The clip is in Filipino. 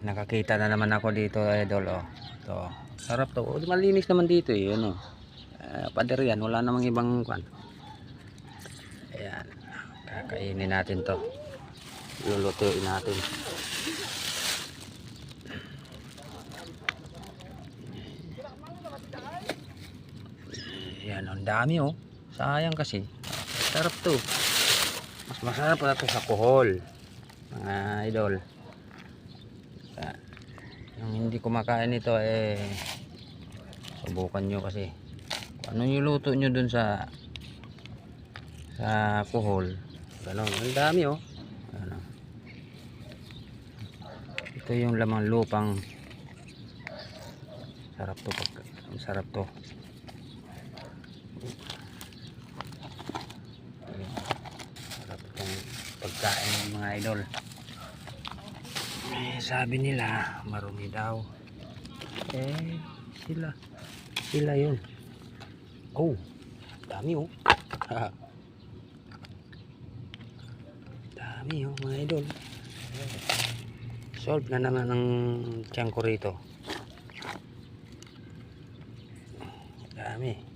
nakakita na naman ako dito idol oh. To, sarap to. Oh, malinis naman dito eh, ano. Uh, pader yan, wala namang ibang kwan. Ayan. Kakainin natin to. Lulutuin natin. Ayan, ang dami oh. Sayang kasi. Sarap to. Mas masarap na to sa kuhol. Mga idol. Yung hindi kumakain nito eh subukan nyo kasi ano yung luto nyo dun sa sa kuhol? Ganon. Ang dami oh. Ano. ito yung lamang lupang. Sarap to pag sarap to. Sarap itong pagkain mga idol eh, sabi nila marumi daw. Eh sila. Sila yun. Oh dami oh. Dami oh mga idol. Solve na naman ang tiyan ko rito. Dami